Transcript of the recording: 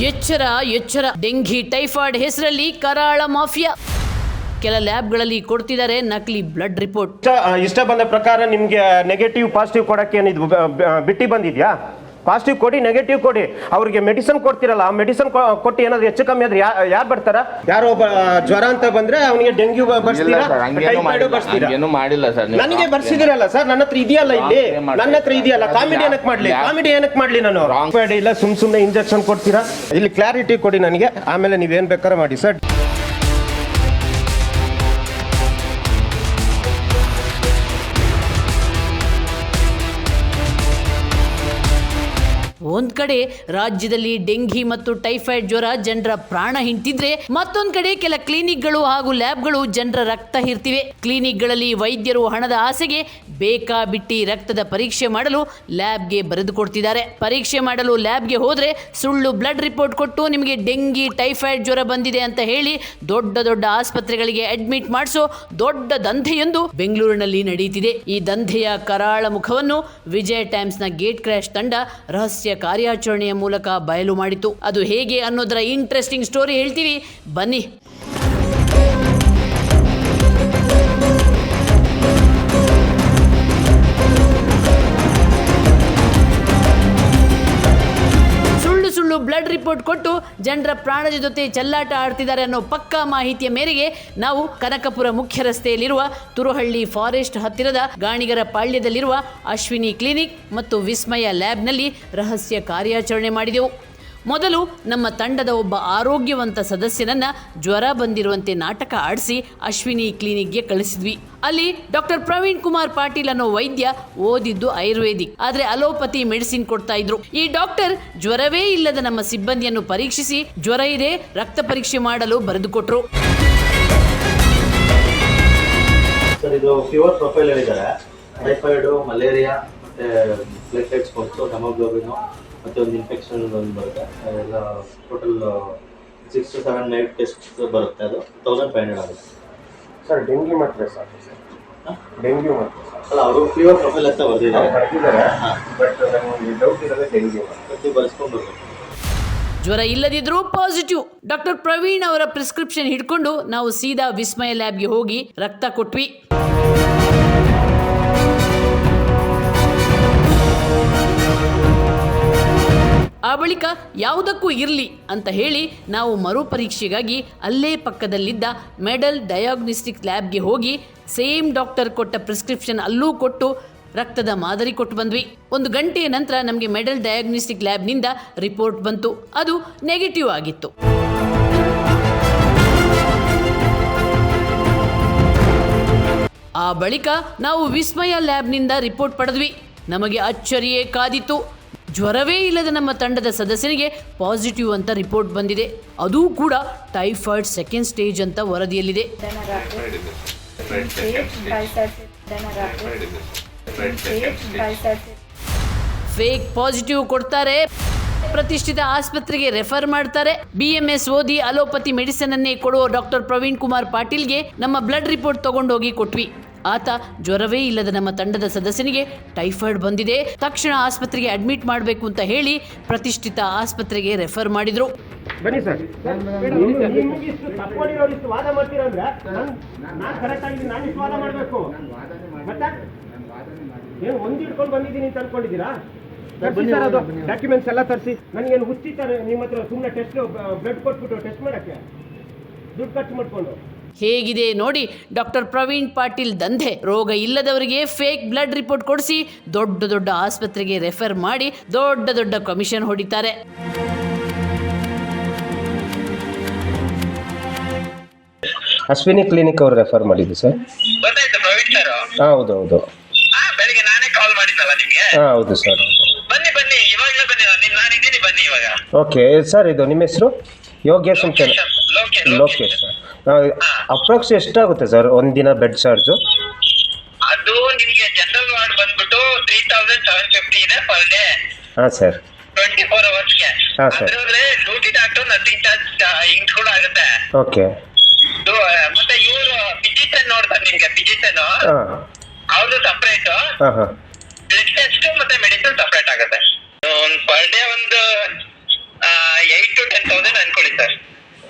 ಎಚ್ಚರ ಎಚ್ಚರ. Dengue, typhoid ಹೆಸರಲ್ಲಿ ಕರಾಳ ಮಾಫಿಯಾ. ಕೆಲ ಲ್ಯಾಬ್ಗಳಲ್ಲಿ ಕೊಡ್ತಿದ್ದಾರೆ ನಕಲಿ ಬ್ಲಡ್ ರಿಪೋರ್ಟ್. ಇಷ್ಟ ಬಂದ ಪ್ರಕಾರ ನಿಮಗೆ ನೆಗೆಟಿವ್ ಪಾಸಿಟಿವ್ ಕೊಡಕ್ಕೆ ಏನಿದ್ ಬಿಟ್ಟಿ ಬಂದಿದ್ಯಾ? ಪಾಸಿಟಿವ್ ಕೊಡಿ ನೆಗೆಟಿವ್ ಕೊಡಿ. ಅವ್ರಿಗೆ ಮೆಡಿಸನ್ ಕೊಡ್ತಿರಲ್ಲ ಆ ಮೆಡಿಸನ್ ಕೊಟ್ಟು ಏನಾದ್ರು ಹೆಚ್ಚು ಕಮ್ಮಿ ಆದ್ರೆ ಯಾರು ಬರ್ತಾರ? ಯಾರೋ ಒಬ್ಬ ಜ್ವರ ಅಂತ ಬಂದ್ರೆ ಅವನಿಗೆ ಡೆಂಗ್ಯೂ ಬರ್ಸ್ತೀರಾ? ಟೈಫಾಯ್ಡ್ ಮಾಡಿಲ್ಲ. ಸರ್. ನನಗೆ ಬರ್ಸಿದಿರಲ್ಲ ಸರ್ ನನ್ನ ಹತ್ರ ಇದೆಯಲ್ಲ ಇಲ್ಲಿ? ಏನ್ ನನ್ನ ಹತ್ರ ಇದೆಯಲ್ಲ? ಕಾಮಿಡಿ ಏನಕ್ಕೆ ಮಾಡ್ಲಿ? ಕಾಮಿಡಿ ಏನಕ್ಕೆ ಮಾಡ್ಲಿ ನಾನು? ರಾಂಗ್ ಟೈಫಾಯ್ಡ್ ಇಲ್ಲ ಸುಮ್ ಸುಮ್ನೆ ಇಂಜೆಕ್ಷನ್ ಕೊಡ್ತೀರಾ? ಇಲ್ಲಿ ಕ್ಲಾರಿಟಿ ಕೊಡಿ ನನಗೆ. ಆಮೇಲೆ ನೀವೇನ್ ಬೇಕಾದ್ರೆ ಮಾಡಿ ಸರ್. ಒಂದ್ ಕಡೆ ರಾಜ್ಯದಲ್ಲಿ ಡೆಂಗಿ ಮತ್ತು ಟೈಫಾಯ್ಡ್ ಜ್ವರ ಜನರ ಪ್ರಾಣ ಹಿಂತಿದ್ರೆ, ಮತ್ತೊಂದು ಕಡೆ ಕೆಲ ಕ್ಲಿನಿಕ್ಗಳು ಹಾಗೂ ಲ್ಯಾಬ್ಗಳು ಜನರ ರಕ್ತ ಹಿರ್ತಿವೆ. ಕ್ಲಿನಿಕ್ಗಳಲ್ಲಿ ವೈದ್ಯರು ಹಣದ ಆಸೆಗೆ ಬೇಕಾ ಬಿಟ್ಟಿ ರಕ್ತದ ಪರೀಕ್ಷೆ ಮಾಡಲು ಲ್ಯಾಬ್ಗೆ ಬರೆದು ಕೊಡ್ತಿದ್ದಾರೆ. ಪರೀಕ್ಷೆ ಮಾಡಲು ಲ್ಯಾಬ್ಗೆ ಹೋದ್ರೆ ಸುಳ್ಳು ಬ್ಲಡ್ ರಿಪೋರ್ಟ್ ಕೊಟ್ಟು ನಿಮಗೆ ಡೆಂಗಿ ಟೈಫಾಯ್ಡ್ ಜ್ವರ ಬಂದಿದೆ ಅಂತ ಹೇಳಿ ದೊಡ್ಡ ದೊಡ್ಡ ಆಸ್ಪತ್ರೆಗಳಿಗೆ ಅಡ್ಮಿಟ್ ಮಾಡಿಸೋ ದೊಡ್ಡ ದಂಧೆಯೊಂದು ಬೆಂಗಳೂರಿನಲ್ಲಿ ನಡೆಯುತ್ತಿದೆ ಈ ದಂಧೆಯ ಕರಾಳ ಮುಖವನ್ನು ವಿಜಯ ಟೈಮ್ಸ್ನ ಗೇಟ್ ಕ್ರ್ಯಾಶ್ ತಂಡ ರಹಸ್ಯ ಕಾರ್ಯಾಚರಣೆಯ ಮೂಲಕ ಬಯಲು ಮಾಡಿತು ಅದು ಹೇಗೆ ಅನ್ನೋದರ ಇಂಟ್ರೆಸ್ಟಿಂಗ್ ಸ್ಟೋರಿ ಹೇಳ್ತೀವಿ. ಬನ್ನಿ. ರಿಪೋರ್ಟ್ ಕೊಟ್ಟು ಜನರ ಪ್ರಾಣದ ಜೊತೆ ಚೆಲ್ಲಾಟ ಆಡ್ತಿದ್ದಾರೆ ಅನ್ನೋ ಪಕ್ಕಾ ಮಾಹಿತಿಯ ಮೇರೆಗೆ ನಾವು ಕನಕಪುರ ಮುಖ್ಯ ರಸ್ತೆಯಲ್ಲಿರುವ ತುರುಹಳ್ಳಿ ಫಾರೆಸ್ಟ್ ಹತ್ತಿರದ ಗಾಣಿಗರ ಪಾಳ್ಯದಲ್ಲಿರುವ ಅಶ್ವಿನಿ ಕ್ಲಿನಿಕ್ ಮತ್ತು ವಿಸ್ಮಯ ಲ್ಯಾಬ್ನಲ್ಲಿ ರಹಸ್ಯ ಕಾರ್ಯಾಚರಣೆ ಮಾಡಿದೆವು. ಮೊದಲು ನಮ್ಮ ತಂಡದ ಒಬ್ಬ ಆರೋಗ್ಯವಂತ ಸದಸ್ಯನನ್ನ ಜ್ವರ ಬಂದಿರುವಂತೆ ನಾಟಕ ಆಡಿಸಿ ಅಶ್ವಿನಿ ಕ್ಲಿನಿಕ್ಗೆ ಕಳಿಸಿದ್ವಿ. ಅಲ್ಲಿ ಡಾಕ್ಟರ್ ಪ್ರವೀಣ್ ಕುಮಾರ್ ಪಾಟೀಲ್ ಅನ್ನೋ ವೈದ್ಯ ಓದಿದ್ದು ಆಯುರ್ವೇದಿಕ್, ಆದ್ರೆ ಅಲೋಪತಿ ಮೆಡಿಸಿನ್ ಕೊಡ್ತಾ ಇದ್ರು. ಈ ಡಾಕ್ಟರ್ ಜ್ವರವೇ ಇಲ್ಲದ ನಮ್ಮ ಸಿಬ್ಬಂದಿಯನ್ನು ಪರೀಕ್ಷಿಸಿ ಜ್ವರ ಇದೆ ರಕ್ತ ಪರೀಕ್ಷೆ ಮಾಡಲು ಬರೆದುಕೊಟ್ರು. ಮಲೇರಿಯಾ ಮತ್ತೆ ಒಂದು ಇನ್ಫೆಕ್ಷನ್ ಒಂದು ಬರುತ್ತೆ. ಎಲ್ಲ total six to seven night test ಬರುತ್ತೆ ಅದು. ತೌಸಂಡ್ ಫೈವ್ ಹಂಡ್ರೆಡ್ ಆಗುತ್ತೆ. ಸರ್ ಡೆಂಗ್ಯೂ ಮಾತ್ರ ಸರ್ ಡೆಂಗ್ಯೂ ಮಾತ್ರ ಅಲ್ಲ ಅವರು ಫೀವರ್ ಪ್ರೊಫೈಲ್ ಅಂತ ಬರ್ದಿದ್ದಾರೆ. ಬರ್ತಿದ್ದಾರೆ ಬಟ್ ನಮಗೆ ಡೌಟ್ ಇರೋದೇ ಡೆಂಗ್ಯೂ ಪ್ರತಿ ಬಳಸ್ಕೊಂಡು ಬರ್ಬೇಕು ಜ್ವರ ಇಲ್ಲದಿದ್ರೂ ಪಾಸಿಟಿವ್ ಡಾಕ್ಟರ್ ಪ್ರವೀಣ್ ಅವರ ಪ್ರಿಸ್ಕ್ರಿಪ್ಷನ್ ಹಿಡ್ಕೊಂಡು ನಾವು ಸೀದಾ ವಿಸ್ಮಯ ಲ್ಯಾಬ್ಗೆ ಹೋಗಿ ರಕ್ತ ಕೊಟ್ವಿ. ಆ ಬಳಿಕ ಯಾವುದಕ್ಕೂ ಇರಲಿ ಅಂತ ಹೇಳಿ ನಾವು ಮರುಪರೀಕ್ಷೆಗಾಗಿ ಅಲ್ಲೇ ಪಕ್ಕದಲ್ಲಿದ್ದ ಮೆಡಲ್ ಡಯಾಗ್ನಿಸ್ಟಿಕ್ ಲ್ಯಾಬ್ಗೆ ಹೋಗಿ ಸೇಮ್ ಡಾಕ್ಟರ್ ಕೊಟ್ಟ ಪ್ರಿಸ್ಕ್ರಿಪ್ಷನ್ ಅಲ್ಲೂ ಕೊಟ್ಟು ರಕ್ತದ ಮಾದರಿ ಕೊಟ್ಟು ಬಂದ್ವಿ. ಒಂದು ಗಂಟೆಯ ನಂತರ ನಮಗೆ ಮೆಡಲ್ ಡಯಾಗ್ನಿಸ್ಟಿಕ್ ಲ್ಯಾಬ್ನಿಂದ ರಿಪೋರ್ಟ್ ಬಂತು. ಅದು ನೆಗೆಟಿವ್ ಆಗಿತ್ತು. ಆ ಬಳಿಕ ನಾವು ವಿಸ್ಮಯ ಲ್ಯಾಬ್ನಿಂದ ರಿಪೋರ್ಟ್ ಪಡೆದ್ವಿ. ನಮಗೆ ಅಚ್ಚರಿಯೇ ಕಾದಿತ್ತು. ಜ್ವರವೇ ಇಲ್ಲದ ನಮ್ಮ ತಂಡದ ಸದಸ್ಯನಿಗೆ ಪಾಸಿಟಿವ್ ಅಂತ ರಿಪೋರ್ಟ್ ಬಂದಿದೆ. ಅದೂ ಕೂಡ ಟೈಫಾಯ್ಡ್ ಸೆಕೆಂಡ್ ಸ್ಟೇಜ್ ಅಂತ ವರದಿಯಲ್ಲಿದೆ. ಫೇಕ್ ಪಾಸಿಟಿವ್ ಕೊಡ್ತಾರೆ. ಪ್ರತಿಷ್ಠಿತ ಆಸ್ಪತ್ರೆಗೆ ರೆಫರ್ ಮಾಡ್ತಾರೆ. ಬಿಎಂಎಸ್ ಓದಿ ಅಲೋಪತಿ ಮೆಡಿಸಿನ್ ಅನ್ನೇ ಕೊಡುವ ಡಾಕ್ಟರ್ ಪ್ರವೀಣ್ ಕುಮಾರ್ ಪಾಟೀಲ್ಗೆ ನಮ್ಮ ಬ್ಲಡ್ ರಿಪೋರ್ಟ್ ತಗೊಂಡೋಗಿ ಕೊಟ್ವಿ. ಆತ ಜ್ವರವೇ ಇಲ್ಲದ ನಮ್ಮ ತಂಡದ ಸದಸ್ಯನಿಗೆ ಟೈಫಾಯ್ಡ್ ಬಂದಿದೆ. ತಕ್ಷಣ ಆಸ್ಪತ್ರೆಗೆ ಅಡ್ಮಿಟ್ ಮಾಡಬೇಕು ಅಂತ ಹೇಳಿ ಪ್ರತಿಷ್ಠಿತ ಆಸ್ಪತ್ರೆಗೆ ರೆಫರ್ ಮಾಡಿದ್ರು. ಬನ್ನಿ ಸರ್. ವಾದ ಮಾಡ್ತೀರಾ ಅಂದ್ರೆ ನಾನು ಕರೆಕ್ಟ್ ಆಗಿ ನಾನು ಇಷ್ಟು ವಾದ ಮಾಡಬೇಕು ಮತ್ತೆ ಏನು ಒಂದು ಇಟ್ಕೊಂಡು ಬಂದಿದ್ದೀನಿ ಅಂತ ಅನ್ಕೊಂಡಿದ್ದೀರಾ ಸರ್ ಅದು ಡಾಕ್ಯುಮೆಂಟ್ಸ್ ಎಲ್ಲ ತರಿಸಿ. ನನಗೇನು ಹುಚ್ಚಿತಾರೆ ನಿಮ್ಮ ಹತ್ರ ಸುಮ್ಮನೆ ಟೆಸ್ಟ್ ಬ್ಲಡ್ ಕೊಟ್ಬಿಟ್ಟು ಟೆಸ್ಟ್ ಮಾಡಕ್ಕೆ? ದುಡ್ಡು ಖರ್ಚು ಮಾಡ್ಕೊಂಡು. ಹೇಗಿದೆ ನೋಡಿ ಡಾಕ್ಟರ್ ಪ್ರವೀಣ್ ಪಾಟೀಲ್ ದಂಧೆ. ರೋಗ ಇಲ್ಲದವರಿಗೆ ಫೇಕ್ ಬ್ಲಡ್ ರಿಪೋರ್ಟ್ ಕೊಡಿಸಿ ದೊಡ್ಡ ದೊಡ್ಡ ಆಸ್ಪತ್ರೆಗೆ ರೆಫರ್ ಮಾಡಿ ದೊಡ್ಡ ದೊಡ್ಡ ಕಮಿಷನ್ ಹೊಡಿತಾರೆ. ಅಶ್ವಿನಿ ಕ್ಲಿನಿಕ್ ಅವ್ರು ರೆಫರ್ ಮಾಡಿದ್ದು ಸರ್. ಗೊತ್ತಾಯ್ತು ಪ್ರವೀಣ್ ಸರ್ ಹಾಂ ಹೌದು ಹೌದು. ಹಾ ಬೆಳಿಗ್ಗೆ ನಾನೇ ಕಾಲ್ ಮಾಡಿದ್ನಲ್ಲ ನಿಮ್ಗೆ? ಹಾಂ ಹೌದು ಸರ್ ಬನ್ನಿ ಬನ್ನಿ ಇವಾಗಲೇ ಬನ್ನಿ ನಿಮ್ ನಾನಿದ್ದೀನಿ ಬನ್ನಿ ಇವಾಗ. ಓಕೆ ಸರ್ ಇದು ನಿಮ್ಮ ಹೆಸರು? ಯೋಗೇಶ್ ಅಂತ ಲೋಕೇಶ್ ಅಪ್ರಾಕ್ಸ್ ಎಷ್ಟಾಗುತ್ತೆ ಸರ್ ಒಂದಿನ ಬೆಡ್ ಚಾರ್ಜು ಅದು ನಿಮಗೆ ಜನರಲ್ ವಾರ್ಡ್ ಬಂದ್ಬಿಟ್ಟು ತ್ರೀ ತೌಸಂಡ್ ಸೆವೆನ್ ಫಿಫ್ಟಿ ಇದೆ ಪರ್ ಡೇ ಹಾಂ ಸರ್. ಟ್ವೆಂಟಿ ಫೋರ್ ಅವರ್ಸ್ಗೆ ಹಾಂ ಸರ್. ಅದರಲ್ಲಿ duty doctor nursing charge include ಆಗುತ್ತೆ. ಓಕೆ. ಮತ್ತೆ ಇವರು ಫಿಜಿಷಿಯನ್ ನೋಡ್ತಾರೆ ನಿಮಗೆ ಫಿಜಿಷಿಯನ್ ಹಾಂ. ಅವ್ರದ್ದು ಸಪ್ರೇಟ್ ಹಾಂ ಹಾಂ. ಬ್ಲಡ್ ಟೆಸ್ಟ್ ಮತ್ತೆ ಮೆಡಿಸಿನ್ ಸಪ್ರೇಟ್ ಆಗುತ್ತೆ. ಒಂದು ಪರ್ ಡೇ ಒಂದು ಏಯ್ಟ್ ಟು ಟೆನ್ ತೌಸಂಡ್